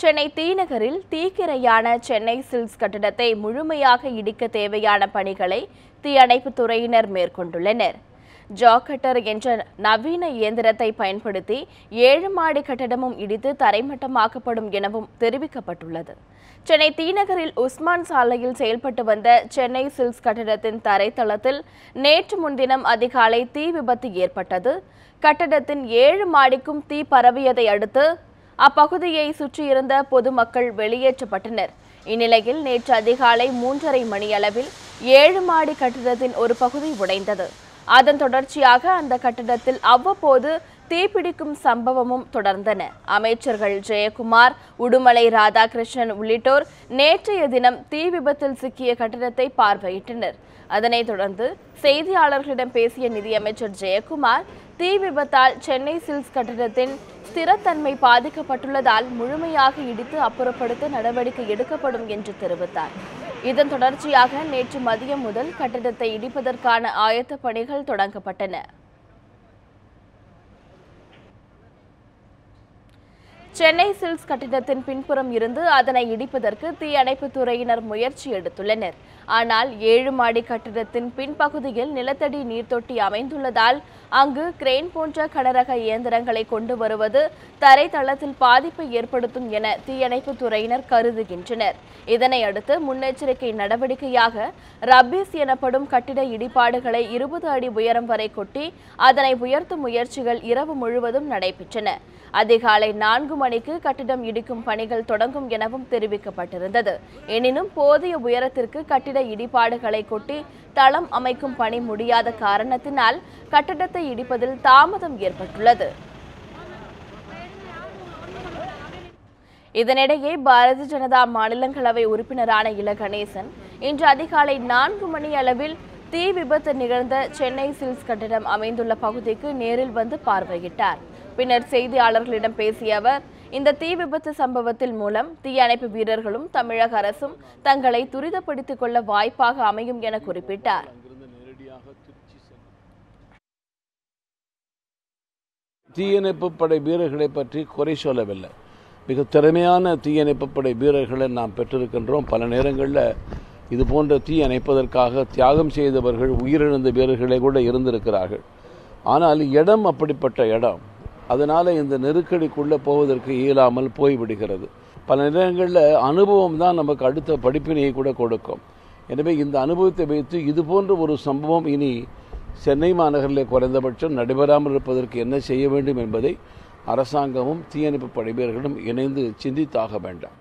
சென்னை தீநகரில் தீக்கிரையான சென்னை சில்க்ஸ் கட்டடத்தை முழுமையாக இடிக்க தேவையான பணிகளை தீயணைப்பு துறையினர் மேற்கொண்டுள்ளனர். ஜாக்கட்டர் என்ற நவீன இயந்திரத்தை பயன்படுத்தி ஏழு மாடி கட்டடமும் இடித்து தரைமட்டமாக்கப்படும் எனவும் தெரிவிக்கப்பட்டுள்ளது. சென்னை தீநகரில் உஸ்மான் சாலையில் செயல்பட்டு வந்த சென்னை சில்க்ஸ் கட்டடத்தின் தரைத்தளத்தில் நேற்று முன்தினம் அதிகாலை தீ விபத்து ஏற்பட்டது. கட்டடத்தின் ஏழு மாடிக்கும் தீ பரவியதை அடுத்து அப்பகுதியை சுற்றியிருந்த பொதுமக்கள் வெளியேற்றப்பட்டனர். இந்நிலையில் நேற்று அதிகாலை மூன்றரை மணியளவில் ஏழு மாடி கட்டிடத்தின் ஒரு பகுதி உடைந்தது. அதன் தொடர்ச்சியாக அந்த கட்டிடத்தில் அவ்வப்போது தீப்பிடிக்கும் சம்பவமும் தொடர்ந்தன. அமைச்சர்கள் ஜெயக்குமார் உடுமலை ராதாகிருஷ்ணன் உள்ளிட்டோர் நேற்றைய தினம் தீ விபத்தில் சிக்கிய கட்டிடத்தை பார்வையிட்டனர். அதனைத் தொடர்ந்து செய்தியாளர்களிடம் பேசிய நிதியமைச்சர் ஜெயக்குமார் தீ விபத்தால் சென்னை சில்ஸ் கட்டிடத்தின் ஸ்திரத்தன்மை பாதிக்கப்பட்டுள்ளதால் முழுமையாக இடித்து அப்புறப்படுத்த நடவடிக்கை எடுக்கப்படும் என்று தெரிவித்தார். இதன் தொடர்ச்சியாக நேற்று மதியம் முதல் கட்டிடத்தை இடிப்பதற்கான ஆயத்த பணிகள் தொடங்கப்பட்டன. சென்னை சில்ஸ் கட்டிடத்தின் பின்புறம் இருந்து அதனை இடிப்பதற்கு தீயணைப்பு துறையினர் முயற்சி எடுத்துள்ளனர். ஆனால் ஏழு மாடி கட்டிடத்தின் பின்பகுதியில் நிலத்தடி நீர்த்தொட்டி அமைந்துள்ளதால் அங்கு கிரேன் போன்ற கனரக இயந்திரங்களை கொண்டு வருவது தரைத்தளத்தில் பாதிப்பை ஏற்படுத்தும் என தீயணைப்பு துறையினர் கருதுகின்றனர். இதனை அடுத்து முன்னெச்சரிக்கை நடவடிக்கையாக ரப்பீஸ் எனப்படும் கட்டிட இடிபாடுகளை இருபது அடி உயரம் வரை கொட்டி அதனை உயர்த்தும் முயற்சிகள் இரவு முழுவதும் நடைபெற்றன. அதிகாலை நான்கு மணி மணிக்கு கட்டிடம் இடிக்கும் பணிகள் தொடங்கும் எனவும் தெரிவிக்கப்பட்டிருந்தது. எனினும் போதிய உயரத்திற்கு கட்டிட இடிபாடுகளை கொட்டி தளம் அமைக்கும் பணி முடியாத காரணத்தினால் கட்டிடத்தை இடிப்பதில் தாமதம் ஏற்பட்டுள்ளது. இதனிடையே பாரதிய ஜனதா மாநிலங்களவை உறுப்பினரான இல கணேசன் இன்று அதிகாலை நான்கு மணி அளவில் தீ விபத்து நிகழ்ந்த சென்னை சில்ஸ் கட்டிடம் அமைந்துள்ள பகுதிக்கு நேரில் வந்து பார்வையிட்டார். பின்னர் செய்தியாளர்களிடம் பேசிய அவர் இந்த தீ விபத்து சம்பவத்தில் மூலம் தீயணைப்பு வீரர்களும் தமிழக அரசும் தங்களை துரிதப்படுத்திக் கொள்ள வாய்ப்பாக அமையும் என குறிப்பிட்டார். தீயணைப்பு படை வீரர்களை பற்றி குறை சொல்லவில்லை. மிக திறமையான தீயணைப்பு படை வீரர்களை நாம் பெற்றிருக்கின்றோம். பல நேரங்களில் இது போன்ற தீ அணைப்பதற்காக தியாகம் செய்தவர்கள் உயிரிழந்த வீரர்களே கூட இருந்திருக்கிறார்கள். ஆனால் இடம் அப்படிப்பட்ட இடம். அதனால் இந்த நெருக்கடிக்குள்ளே போவதற்கு இயலாமல் போய்விடுகிறது. பல நேரங்களில் அனுபவம் தான் நமக்கு அடுத்த படிப்பினையை கூட கொடுக்கும். எனவே இந்த அனுபவத்தை வைத்து இது போன்ற ஒரு சம்பவம் இனி சென்னை மாநகரில் குறைந்தபட்சம் நடைபெறாமல் இருப்பதற்கு என்ன செய்ய வேண்டும் என்பதை அரசாங்கமும் தீயணைப்பு படை வீரர்களும் இணைந்து சிந்தித்தாக வேண்டாம்.